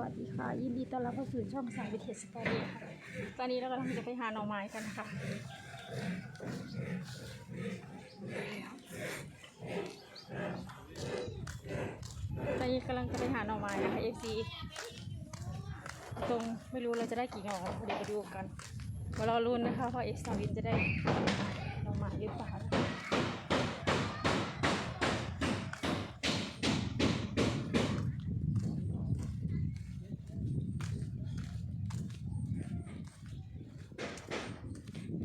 วัสดีค่ะ ยินดีต้อนรับเข้าสู่ช่องสายวิเทศสตอรี่ค่ะ ตอนนี้เรากำลังจะไปหาหน่อไม้กันนะคะตอนนี้กำลังจะไปหาหน่อไม้นะคะ FC ตรงไม่รู้เราจะได้กี่หน่อเดี๋ยวไปดูกันมารอรุ้นนะคะว่าเอ็กซ์ซาวินจะได้หน่อไม้หรือเปล่านะคะ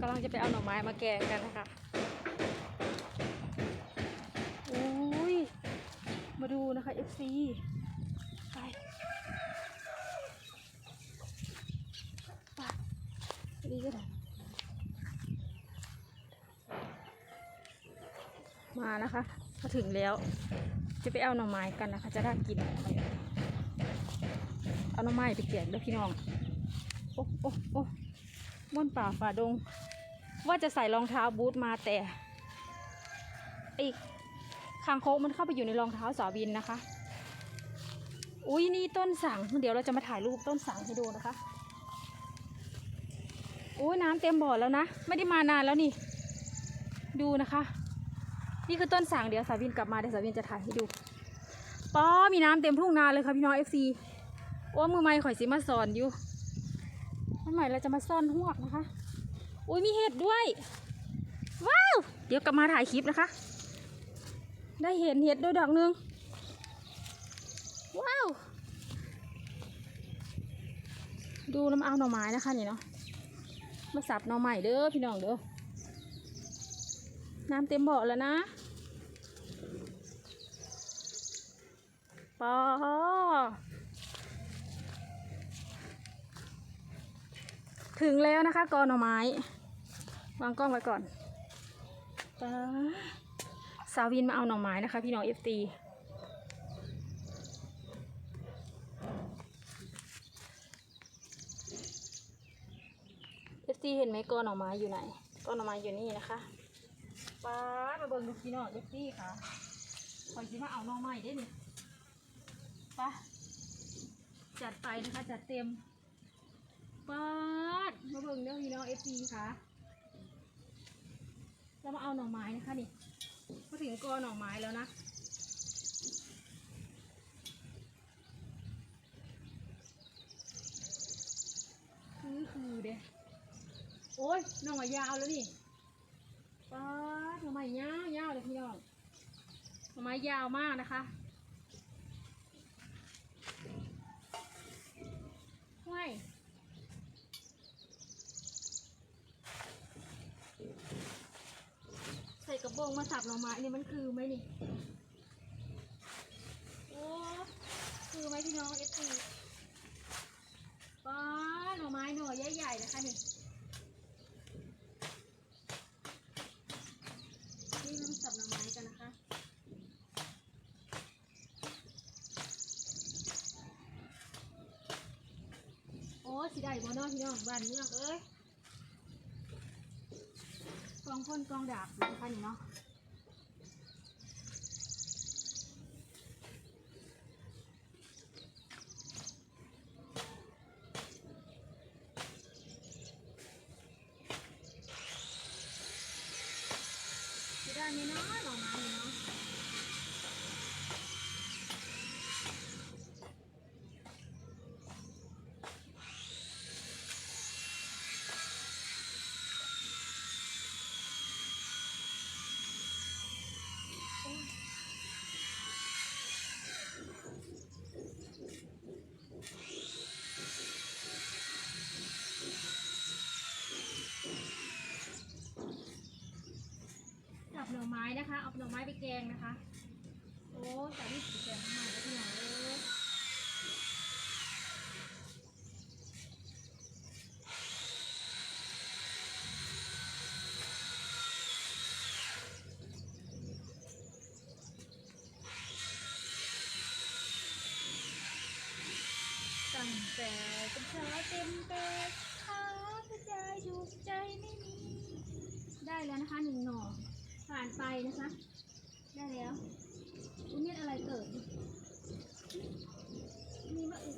กำลังจะไปเอาหน่อไม้มาแกงกันนะคะโอ้ย มาดูนะคะ FC ไปไปดีก็ได้มานะคะมาถึงแล้ว จะไปเอาหน่อไม้กันนะคะ จะได้กิน เอาหน่อไม้ไปแกงด้วยพี่น้อง โอ้โอ้โอ้ม่วนป่าฝ่าดง ว่าจะใส่รองเท้าบูทมาแต่ไอ้คางโคกมันเข้าไปอยู่ในรองเท้าสาวบินนะคะ อุ้ยนี่ต้นสังเดี๋ยวเราจะมาถ่ายรูปต้นสังให้ดูนะคะโอ้ยน้ำเต็มบ่อแล้วนะ ไม่ได้มานานแล้วนี่ ดูนะคะ นี่คือต้นสังเดี๋ยวสาวินกลับมาเดี๋ยวสาวินจะถ่ายให้ดูป้อมีน้ำเต็มทุ่งนาเลยค่ะพี่น้องเอฟซีโอ้มือไม้ข่อยสิมาสอนอยู่ทำไมเราจะมาซ่อนหวกนะคะ อุ้ยมีเห็ดด้วย ว้าว เดี๋ยวกลับมาถ่ายคลิปนะคะ ได้เห็นเห็ดด้วยดอกหนึงว้าว ดูน้ำเอาหน่อไม้นะคะนี่เนาะ มาสับหน่อใหม่เด้อพี่น้องเด้อ น้ำเต็มบ่อแล้วนะปอ ถึงแล้วนะคะกอหน่อไม้ วางกล้องไว้ก่อนป๊าสาวินมาเอาหน่อไม้นะคะ พี่น้องเอฟตีเอฟตีเห็นไหมกอหน่อไม้อยู่ไหนกอหน่อไม้อยู่นี่นะคะป๊ามาเบิ่งดูพี่น้องเอฟตีค่ะคอยสิมาเอาหน่อไม้ได้นี่ไป้าจัดไปนะคะ จัดเต็ม ปาดมาเบิ่งเด้อพี่น้องเอฟซีค่ะเรามาเอาหน่อไม้นะคะนี่มาถึงกอหน่อไม้แล้วนะคือคือเด้โอ้ยหน่อไม้ยาวแล้วนี่ป๊าดหน่อไม้ยาวยาวเลยพี่น้องหน่อไม้ยาวมากนะคะห้วย ใส่ กระโปรงมาสับหน่อไม้นี่มันคือไหมนี่ โอ้ คือไหมพี่น้องเอฟซีป้าหน่อไม้หน่อใหญ่ๆนะคะนี่นี่เรามาสับหน่อไม้กันนะคะโอ้สิได้บ่เนาะพี่น้องบ้านเมืองเอ้ย องพ่นกองดาบนะคะนี่เนาะจะได้ไหมเนาะหน่อไม้นี่เนาะจับ หน่อไม้นะคะ เอาหน่อไม้ไปแกงนะคะ โอ้แต่ที่สีแกงหน่อไม้ที่หน่อเลยตั้งแต่เป็นสาเต็มเปยหาผู้ใจถูกใจไม่มี ได้แล้วนะคะหนึ่งหน่อ ผ่านไปนะคะ ได้แล้วอุ้ยเนี่ยอะไรเกิด มีมะอึ